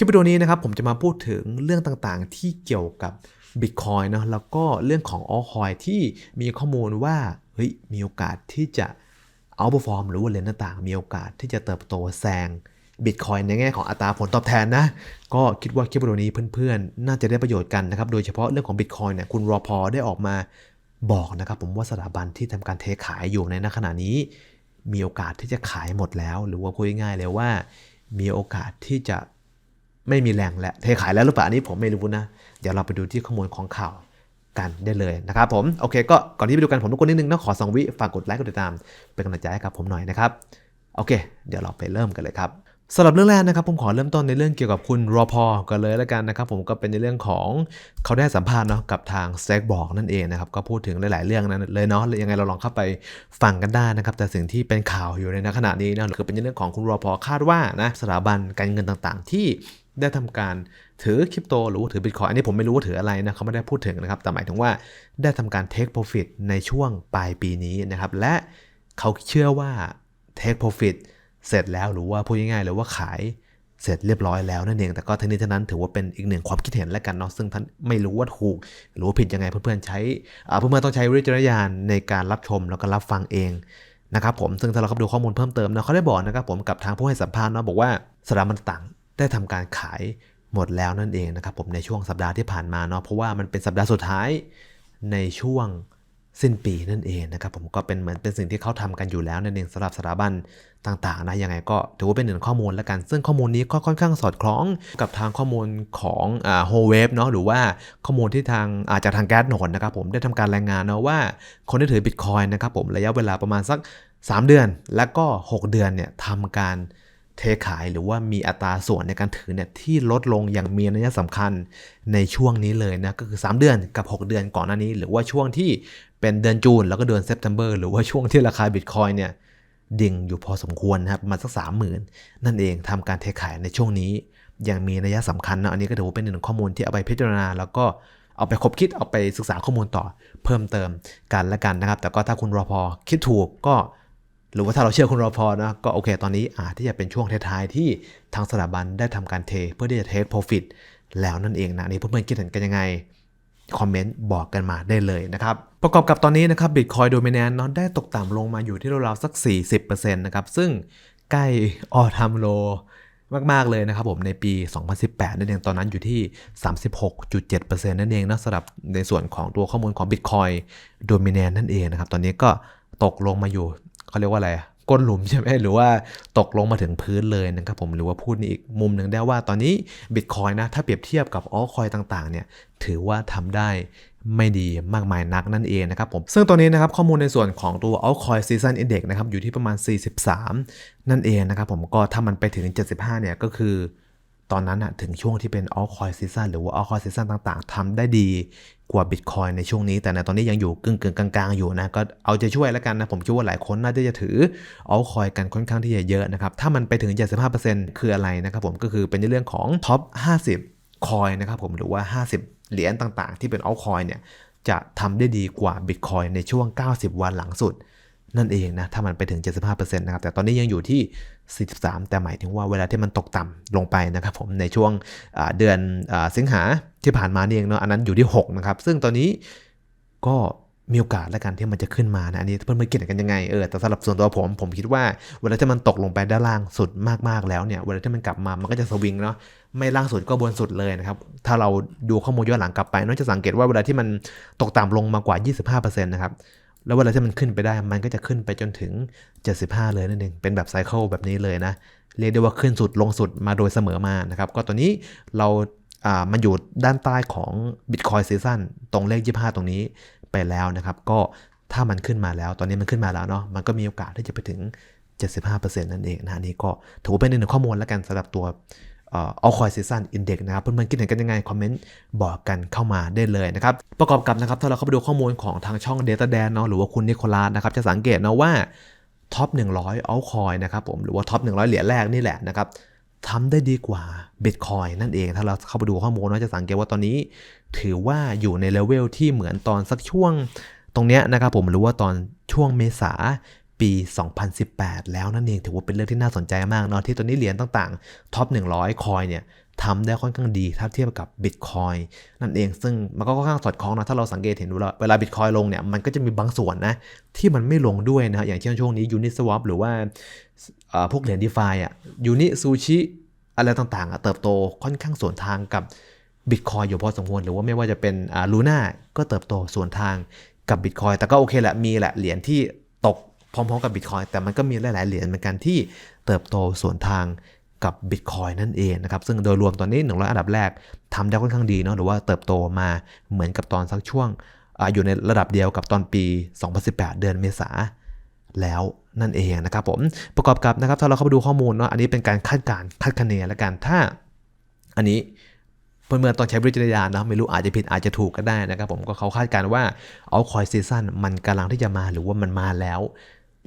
คลิปวิดีโอนี้นะครับผมจะมาพูดถึงเรื่องต่างๆ ที่เกี่ยวกับ Bitcoin เนาะแล้วก็เรื่องของ a l t c o i ที่มีข้อมูลว่าเฮ้ยมีโอกาสที่จะ outperform หรือว่าเหรียญต่างๆ มีโอกาสที่จะเติบโตแซง Bitcoin ในแง่ของอัตราผลตอบแทนนะ ก็คิดว่าคลิปวิดีโอนี้เพื่อนๆ น่าจะได้ประโยชน์กันนะครับ โดยเฉพาะเรื่องของ Bitcoin เนี่ยคุณรอพอได้ออกมาบอกนะครับ ผมว่าสถาบันที่ทำการเทขายอยู่ในณขณะนี้ มีโอกาสที่จะขายหมดแล้ว หรือว่าพูดง่ายๆเลยว่า มีโอกาสที่จะ ไม่มีแรงและเทขายแล้วหรือเปล่าอันนี้ผมไม่รู้นะ เดี๋ยวเราไปดูที่ข้อมูลของข่าวกันได้เลยนะครับผม โอเคก็ก่อนที่ไปดูกันผมรบกวนนิดนึงนะขอสองวิฝากกดไลค์กดติดตาม เป็นกำลังใจให้กับผมหน่อยนะครับโอเค เดี๋ยวเราไปเริ่มกันเลยครับสำหรับเรื่องแรกนะครับผมขอเริ่มต้นในเรื่องเกี่ยวกับคุณรอพอกันเลยแล้วกันนะครับผมก็เป็นในเรื่องของเขาได้สัมภาษณ์เนาะกับทางสเต็กบอกนั่นเองนะครับก็พูดถึงหลาย ๆ เรื่องนั้นเลยเนาะยังไงเราลองเข้าไปฟังกันได้นะครับแต่สิ่งที่เป็นข่าวอยู่ในขณะนี้นะคือเป็นในเรื่องของคุณรอพอคาดว่านะสถาบันการเงินต่าง ๆ ที่ ได้ทำการถือคริปโตหรือว่าถือบิตคอยอันนี้ผมไม่รู้ว่าถืออะไรนะเขาไม่ได้พูดถึงนะครับ แต่หมายถึงว่าได้ทำการ take profit ในช่วงปลายปีนี้นะครับ และเขาเชื่อว่า take profit เสร็จแล้วหรือว่าพูดง่ายๆเลยว่าขายเสร็จเรียบร้อยแล้วนั่นเอง แต่ก็ทั้งนี้ทั้งนั้นถือว่าเป็นอีกหนึ่งความคิดเห็นแล้วกันเนาะซึ่งท่านไม่รู้ว่าถูก หรือว่าผิดยังไงเพื่อนๆใช้เพื่อนๆต้องใช้วิจารณญาณในการรับชมแล้วก็รับฟังเองนะครับผมซึ่งถ้าเราเข้าไปดูข้อมูลเพิ่มเติมนะเขาได้บอกนะครับผมกับทางผู้ให้สัมภาษณ์เนาะบอกว่าสถาบันต่าง ได้ทำการขายหมดแล้วนั่นเองนะครับผมในช่วงสัปดาห์ที่ผ่านมาเนาะเพราะว่ามันเป็นสัปดาห์สุดท้ายในช่วงสิ้นปีนั่นเองนะครับผมก็เป็นเหมือนเป็นสิ่งที่เขาทำกันอยู่แล้วนั่นเองสำหรับสถาบันต่างๆนะยังไงก็ถือว่าเป็นหนึ่งข้อมูลแล้วกัน ซึ่งข้อมูลนี้ก็ค่อนข้างสอดคล้องกับทางข้อมูลของอ่าโฮเวฟเนาะหรือว่าข้อมูลที่ทางอาจากทางแก๊สโหนดนะครับผมได้ทำการรายงานนะว่าคนที่ถือบิตคอยนะครับผมระยะเวลาประมาณสัก 3 เดือน แล้วก็ 6 เดือนเนี่ยทำการ เทขายหรือว่ามีอัตราส่วนในการถือเนี่ยที่ลดลงอย่างมีนัยสำคัญในช่วงนี้เลยนะก็คือ 3 เดือนกับ 6 เดือนก่อนหน้านี้ หรือว่าช่วงที่เป็นเดือนจูนแล้วก็เดือนเซปเทมเบอร์หรือว่าช่วงที่ราคาบิตคอยเนี่ยดิ่งอยู่พอสมควรนะครับมาสักสามหมื่นนั่นเองทำการเทขายในช่วงนี้อย่างมีนัยสำคัญนะอันนี้ก็ถือว่าเป็นหนึ่งข้อมูลที่เอาไปพิจารณา แล้วก็เอาไปคบคิดเอาไปศึกษาข้อมูลต่อเพิ่มเติมกันละกันนะครับ แต่ก็ถ้าคุณรอพอคิดถูกก็ หรือว่าถ้าเราเชื่อคุณรอพอนะก็โอเค ตอนนี้อาจที่จะเป็นช่วงท้ายๆที่ทางสถาบันได้ทำการเท เพื่อที่จะเทคโปรฟิตแล้วนั่นเองนะนี่เพื่อนๆคิดเห็นกันยังไงคอมเมนต์บอกกันมาได้เลยนะครับ ประกอบกับตอนนี้นะครับบิตคอยโดมิ n น n นอนได้ตกต่ำลงมาอยู่ที่ราวๆสัก 40%นะครับ ซึ่งใกล้ออทามโลมาก ๆ เลยนะครับผมในปี 2018 นั่นเองตอนนั้นอยู่ที่ 36.7%นั่นเองนะสำหรับในส่วนของตัวข้อมูลของ Bitcoin d o m i n a n นั่นเองนะครับ ตอนนี้ก็ตกลงมาอยู่ เขาเรียกว่าอะไรก้นหลุมใช่ไหมหรือว่าตกลงมาถึงพื้นเลยนะครับผมหรือว่าพูดในอีกมุมหนึ่งได้ว่าตอนนี้ Bitcoin นะ ถ้าเปรียบเทียบกับออลคอยต่างๆเนี่ยถือว่าทำได้ไม่ดีมากมายนักนั่นเองนะครับผม ซึ่งตัวนี้นะครับข้อมูลในส่วนของตัว altcoin season index นะครับอยู่ที่ประมาณ 43 นั่นเองนะครับผมก็ถ้ามันไปถึง 75 เนี่ยก็คือ ตอนนั้นอะถึงช่วงที่เป็น altcoin season หรือว่า altcoin season ต่างๆทำได้ดีกว่า Bitcoin ในช่วงนี้ แต่ในตอนนี้ยังอยู่กึ่งกึ่งกลางๆ อยู่นะ ก็เอาใจช่วยแล้วกันนะ ผมคิดว่าหลายคนน่าจะถือ altcoin กันค่อนข้างที่จะเยอะนะครับ ถ้ามันไปถึง 75%คืออะไรนะครับผมก็คือเป็นเรื่องของ top 50 coin นะครับผมหรือว่า 50 เหรียญต่างๆ ที่เป็น altcoin เนี่ยจะทำได้ดีกว่า Bitcoin ในช่วง 90 วันหลังสุด นั่นเองนะ ถ้ามันไปถึง 75%นะครับ แต่ตอนนี้ยังอยู่ที่ 43 แต่หมายถึงว่าเวลาที่มันตกต่ำลงไปนะครับผม ในช่วงเดือนสิงหาที่ผ่านมานี่เองเนาะ อันนั้นอยู่ที่ 6 นะครับ ซึ่งตอนนี้ก็มีโอกาสแล้วกันที่มันจะขึ้นมานะ อันนี้เพื่อนๆคิดกันยังไง เออ แต่สำหรับส่วนตัวผม ผมคิดว่าเวลาที่มันตกลงไปด้านล่างสุดมากๆแล้วเนี่ย เวลาที่มันกลับมา มันก็จะสวิงเนาะ ไม่ล่างสุดก็บนสุดเลยนะครับ ถ้าเราดูข้อมูลย้อนหลังกลับไปนอกจะสังเกตว่าเวลาที่มันตกต่ำลงมากว่า 25%นะครับ แล้วเวลาที่มันขึ้นไปได้ มันก็จะขึ้นไปจนถึง 75 เลยนั่นเอง เป็นแบบไซเคิลแบบนี้เลยนะ เรียกได้ว่าขึ้นสุดลงสุดมาโดยเสมอมานะครับ ก็ตอนนี้เราอ่ามันอยู่ด้านใต้ของ Bitcoin Season ตรงเลข 25 ตรงนี้ไปแล้วนะครับ ก็ถ้ามันขึ้นมาแล้ว ตอนนี้มันขึ้นมาแล้วเนาะ มันก็มีโอกาสที่จะไปถึง 75%นั่นเองนะนี่ก็ถือเป็นหนึ่งข้อมูลแล้วกันสำหรับตัว เอ่อ Coin Season Index นะครับเพื่อนๆคิดเห็นกันยังไง คอมเมนต์บอกกันเข้ามาได้เลยนะครับ ประกอบกับนะครับ ถ้าเราเข้าไปดูข้อมูลของทางช่อง Data Dan เนาะหรือว่าคุณนิโคลัสนะครับ จะสังเกตนะว่าท็อป100 altcoin นะครับผมหรือว่าท็อป100 เหรียญแรกนี่แหละนะครับทำได้ดีกว่า Bitcoin นั่นเอง ถ้าเราเข้าไปดูข้อมูลเราจะสังเกตว่าตอนนี้ ถือว่าอยู่ในเลเวลที่เหมือนตอนสักช่วงตรงเนี้ยนะครับผมหรือว่าตอนช่วงเมษา ปี 2018 แล้วนั่นเองถือว่าเป็นเรื่องที่น่าสนใจมากเนาะที่ตัวนี้เหรียญต่างๆท็อป 100 คอยเนี่ยทำได้ค่อนข้างดีถ้าเทียบกับ Bitcoin นั่นเองซึ่งมันก็ค่อนข้างสอดคล้องนะถ้าเราสังเกตเห็นเวลา Bitcoin ลงเนี่ยมันก็จะมีบางส่วนนะที่มันไม่ลงด้วยนะอย่างเช่นช่วงนี้ Uniswap หรือว่าพวกเหรียญ DeFi อะ Uni Sushi อะไรต่างๆอะเติบโตค่อนข้างสวนทางกับ Bitcoin อยู่พอสมควรหรือว่าไม่ว่าจะเป็นอ่าก็เติบโตสวนทางกับ Bitcoin แต่ก็โอเคแหละมีแหละเหรียญที่ตก พร้อมๆกับ Bitcoin แต่มันก็มีหลาย ๆ เหรียญเหมือนกันที่เติบโตสวนทางกับ Bitcoin นั่นเองนะครับ ซึ่งโดยรวมตอนนี้ 100 อันดับแรกทำได้ค่อนข้างดีเนาะหรือว่าเติบโตมาเหมือนกับตอนสักช่วงออยู่ในระดับเดียวกับตอนปี 2018 เดือนเมษาแล้วนั่นเองนะครับผมประกอบกับนะครับถ้าเราเข้าไปดูข้อมูลเนาะอันนี้เป็นการคาดการณ์คาดคะเนแล้วกันถ้าอันนี้เพื่อนตองใช้วิจารณญาณนะไม่รู้อาจจะผิดอาจจะถูกก็ได้นะครับผมก็เขาคาดการณ์ว่าเอาคอยซีซั่นมันกำลังที่จะมาหรือว่ามันมาแล้ว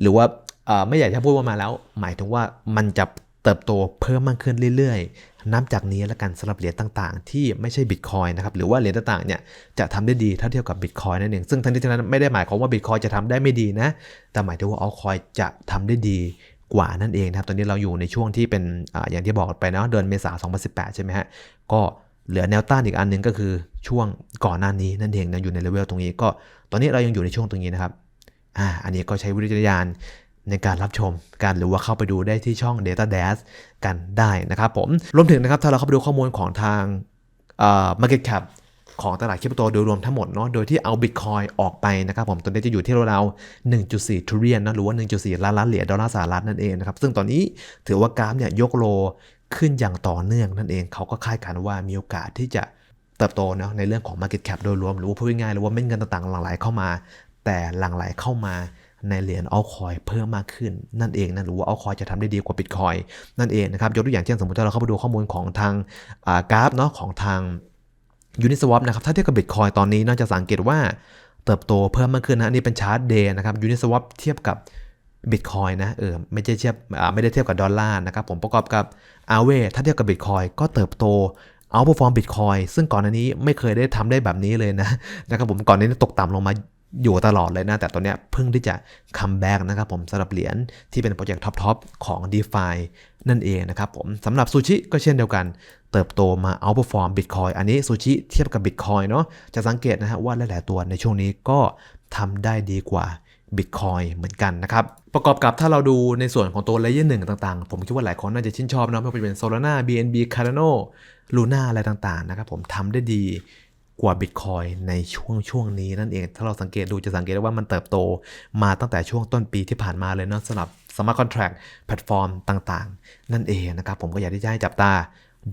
หรือว่าเอ่อไม่อยากจะพูดว่ามาแล้ว หมายถึงว่ามันจะเติบโตเพิ่มมากขึ้นเรื่อยๆ นับจากนี้แล้วกันสำหรับเหรียญต่างๆ ที่ไม่ใช่บิตคอยนะครับหรือว่าเหรียญต่างๆเนี่ยจะทำได้ดีถ้าเทียบกับบิตคอยนั่นเองซึ่งทั้งนี้ทั้งนั้นไม่ได้หมายความว่าบิตคอยจะทำได้ไม่ดีนะ แต่หมายถึงว่าเอาคอยจะทำได้ดีกว่านั่นเองนะครับตอนนี้เราอยู่ในช่วงที่เป็นออย่างที่บอกไปนะเดือนเมษายน2018 ใช่ไหมฮะก็เหลือแนวต้านอีกอันหนึงก็คือช่วงก่อนหน้านี้นั่นเองนะอยู่ในเลเวลตรงนี้ก็ ตอนนี้เรายังอยู่ในช่วงตรงนี้นะครับ อ่าอันนี้ก็ใช้วิจารณญาณในการรับชมกันหรือว่าเข้าไปดูได้ที่ช่อง Data Dash กันได้นะครับผมรวมถึงนะครับถ้าเราเข้าไปดูข้อมูลของทางเอ่อ Market Cap ของตลาดคริปโตโดยรวมทั้งหมดเนาะ โดยที่เอา Bitcoin ออกไปนะครับผมตัวนี้จะอยู่ที่เราวๆ1.4 trillion นะหรือว่า 1.4 ล้านล้านเหรียญดอลลาร์สหรัฐนั่นเองนะครับ ซึ่งตอนนี้ถือว่ากราฟเนี่ยยกโลขึ้นอย่างต่อเนื่องนั่นเอง เขาก็คาดการณ์ว่ามีโอกาสที่จะเติบโตเนาะในเรื่องของ Market Cap โดยรวม หรือว่าพูดง่ายๆหรือว่าเม็ดเงินต่างๆหลั่งไหลเข้ามา แต่หลั่งไหลเข้ามาในเหรียญเอาคอยเพิ่มมากขึ้น นั่นเองนะหรือว่าเอาคอยจะทำได้ดีกว่าบิตคอยนั่นเองนะครับยกตัวอย่างเช่นสมมติถ้าเราเข้าไปดูข้อมูลของทางกราฟเนาะของทาง Uniswap นะครับถ้าเทียบกับ Bitcoin ตอนนี้น่าจะสังเกตว่าเติบโตเพิ่มมากขึ้นนะอันนี่เป็นชาร์ตเดย์นะครับ Uniswap เทียบกับ Bitcoin นะเออไม่ใช่เทียบไม่ได้เทียบกับดอลลาร์นะครับผมประกอบกับ a a v e ถ้าเทียบกับ Bitcoin ก็เติบโตเอาพอฟอร์ม Bitcoin ซึ่งก่อนหน้านี้ไม่เคยได้ทำได้แบบนี้เลยนะนะครับผมก่อนหนานี้ตกต่ำลงมา อยู่ตลอดเลยนะ แต่ตอนนี้เพิ่งที่จะคัมแบ็กนะครับผมสำหรับเหรียญที่เป็นโปรเจกต์ท็อปๆของ d e f i นั่นเองนะครับผมสำหรับซูชิก็เช่นเดียวกัน เติบโตมาเอาพอฟอร์ม Bitcoin อันนี้ซูชิเทียบกับ Bitcoin เนาะจะสังเกตนะฮะว่าหลายๆตัวในช่วงนี้ก็ทำได้ดีกว่า Bitcoin เหมือนกันนะครับ ประกอบกับถ้าเราดูในส่วนของตัวเลเยอร์หนึ่งต่างๆ ผมคิดว่าหลายคนน่าจะชื่นชอบนะไม่ว่าจะเป็น Solana BNB Cardano Luna อะไรต่างๆนะครับผมทำได้ดี กว่า Bitcoin ในช่วงช่วงนี้นั่นเอง ถ้าเราสังเกตดูจะสังเกตได้ว่ามันเติบโตมาตั้งแต่ช่วงต้นปีที่ผ่านมาเลยเนาะสำหรับ Smart Contract แพลตฟอร์มต่างๆ นั่นเองนะครับ ผมก็อยากที่จะให้จับตา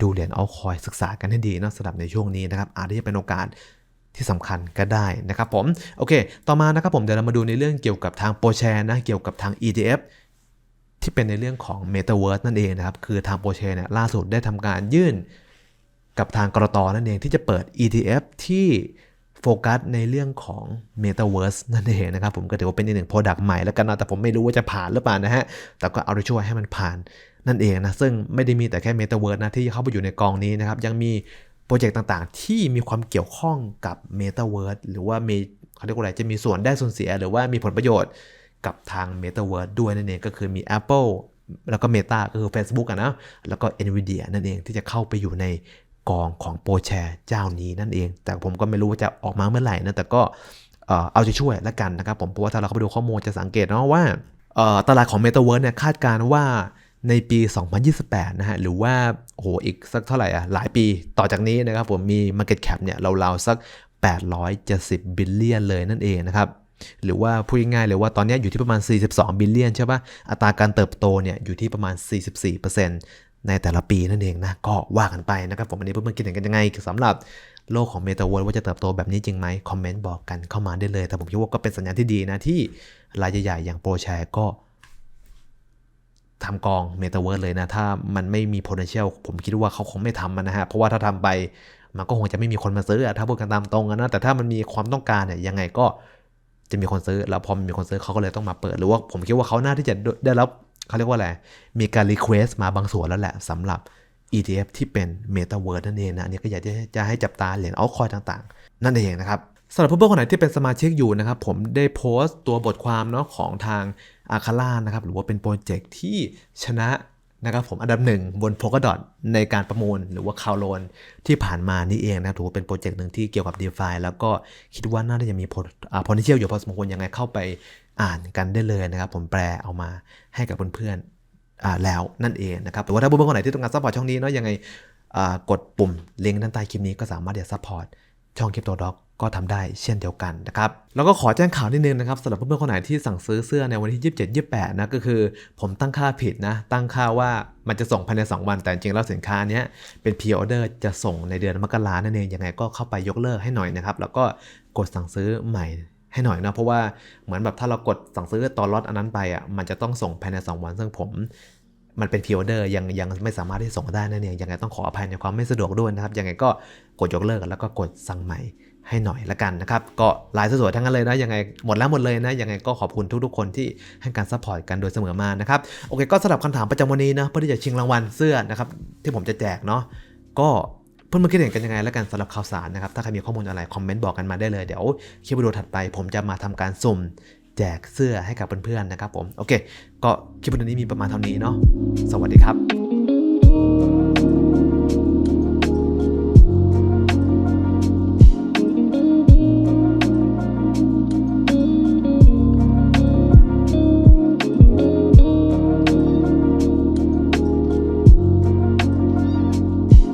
ดูเหรียญเอาคอยศึกษากันให้ดีเนาะสำหรับในช่วงนี้นะครับ อาจจะเป็นโอกาสที่สำคัญก็ได้นะครับผม โอเค ต่อมานะครับผมเดี๋ยวเรามาดูในเรื่องเกี่ยวกับทางโปรแชร์นะเกี่ยวกับทาง ETF ที่เป็นในเรื่องของ Metaverse นั่นเองนะครับ คือทางโปรแชร์เนี่ยล่าสุดได้ทำการยื่น กับทางกรตนั่นเองที่จะเปิด ETF ที่โฟกัสในเรื่องของ Metaverse นั่นเองนะครับผมก็ถือว่าเป็นอีกหนึ่ง Product ใหม่แล้วกันนะแต่ผมไม่รู้ว่าจะผ่านหรือเปล่านะฮะ แต่ก็เอาใจช่วยให้มันผ่านนั่นเองนะ ซึ่งไม่ได้มีแต่แค่ Metaverse นะที่เข้าไปอยู่ในกองนี้นะครับ ยังมีโปรเจกต์ต่างๆ ที่มีความเกี่ยวข้องกับ Metaverse หรือว่ามีเขาเรียกว่าอะไรจะมีส่วนได้ส่วนเสีย หรือว่ามีผลประโยชน์กับทาง Metaverse ด้วยนั่นเองก็คือมี Apple แล้วก็ Meta ก็คือ Facebook อะนะ แล้วก็ Nvidia นั่นเองที่จะเข้าไปอยู่ใน กองของโปรแชร์เจ้านี้นั่นเอง แต่ผมก็ไม่รู้ว่าจะออกมาเมื่อไหร่นะ แต่ก็เอาใจช่วยแล้วกันนะครับ ผมเพราะว่าถ้าเราเข้าไปดูข้อมูลจะสังเกตเนาะว่าตลาดของ Metaverse เนี่ยคาดการณ์ว่าในปี 2028 นะฮะ หรือว่าโอ้โหอีกสักเท่าไหร่อะ หลายปีต่อจากนี้นะครับผมมี Market Cap เนี่ยราวๆสัก 870 บิลเลียนเลยนั่นเองนะครับ หรือว่าพูดง่ายๆเลยว่าตอนนี้อยู่ที่ประมาณ 42 บิลเลียนใช่ปะอัตราการเติบโตเนี่ยอยู่ที่ประมาณ 44% ในแต่ละปีนั่นเองนะ ก็ว่ากันไปนะครับผมอันนี้เพื่อนๆคิดเห็นกันยังไงสำหรับโลกของเมตาเวิร์ดว่าจะเติบโตแบบนี้จริงไหมคอมเมนต์บอกกันเข้ามาได้เลย แต่ผมคิดว่าก็เป็นสัญญาณที่ดีนะ ที่รายใหญ่ๆอย่างโปรแชร์ก็ทำกองเมตาเวิร์ดเลยนะ ถ้ามันไม่มี potential ผมคิดว่าเขาคงไม่ทำมันนะฮะ เพราะว่าถ้าทำไปมันก็คงจะไม่มีคนมาซื้อถ้าพูดกันตามตรงนะ แต่ถ้ามันมีความต้องการเนี่ยยังไงก็จะมีคนซื้อแล้วพอมีคนซื้อเขาก็เลยต้องมาเปิดหรือว่าผมคิดว่าเขาน่าที่จะได้รับ เขาเรียกว่าอะไร มีการ request มาบางส่วนแล้วแหละสำหรับ ETF ที่เป็น Metaverse นั่นเองนะ อันนี้ก็อยากจะจะให้จับตาเหรียญเอาคอยต่างๆ นั่นเองนะครับสำหรับเพื่อนๆคนไหนที่เป็นสมาชิกอยู่นะครับ ผมได้โพสต์ตัวบทความเนาะของทางอาคาร่านะครับ หรือว่าเป็นโปรเจกต์ที่ชนะนะครับผมอันดับหนึ่งบน Polkadot ในการประมูลหรือว่าคาวโลนที่ผ่านมานี่เองนะถือว่าเป็นโปรเจกต์หนึ่งที่เกี่ยวกับ DeFi แล้วก็คิดว่าน่าจะมี pot- อ่า potential อยู่พอสมควรยังไงเข้าไป อ่านกันได้เลยนะครับ ผมแปลเอามาให้กับเพื่อนๆแล้วนั่นเองนะครับแต่ว่าถ้าเพื่อนๆคนไหนที่ต้องการซัพพอร์ตช่องนี้เนาะยังไงกดปุ่มลิงก์ด้านใต้คลิปนี้ก็สามารถจะซัพพอร์ตช่องคริปโตด็อกก็ทำได้เช่นเดียวกันนะครับ แล้วก็ขอแจ้งข่าวนิดนึงนะครับสำหรับเพื่อนๆคนไหนที่สั่งซื้อเสื้อในวันที่ 27 28 นะ ก็คือผมตั้งค่าผิดนะ ตั้งค่าว่ามันจะส่งภายใน 2 วัน แต่จริงๆแล้วสินค้านี้เป็นพ r ออเดอร์จะส่งในเดือนมกรานั่นเองยังไงก็เข้าไปยกเลิกให้หน่อยนะครับ แล้วก็กดสั่งซื้อใหม่ ให้หน่อยนะเพราะว่าเหมือนแบบถ้าเรากดสั่งซื้อตอนล็อตอันนั้นไปอะมันจะต้องส่งภายใน 2 วันซึ่งผม มันเป็นพ r ออเดอร์ยังยังไม่สามารถที่จะส่งได้นั่นเองยังไงต้องขออภัยในความไม่สะดวกด้วยนะครับยังไงก็กดยกเลิกแล้วก็กดสั่งใหม่ให้หน่อยละกันนะครับก็ลายสวยๆทั้งนั้นเลยนะยังไงหมดแล้วหมดเลยนะยังไงก็ขอบคุณทุกๆคนที่ให้การซัพพอร์ตกันโดยเสมอมานะครับโอเคก็สำหรับคำถามประจำวันนี้นะเพื่อที่จะชิงรางวัลเสื้อนะครับที่ผมจะแจกเนาะก็ เพื่อนๆคิดเห็นกันยังไงแล้วกันสำหรับข่าวสารนะครับ ถ้าใครมีข้อมูลอะไรคอมเมนต์บอกกันมาได้เลยเดี๋ยวคลิปวิดีโอถัดไป ผมจะมาทำการสุ่มแจกเสื้อให้กับเพื่อนๆนะครับผมโอเค ก็คลิปวิดีโอนี้มีประมาณเท่านี้เนาะสวัสดีครับ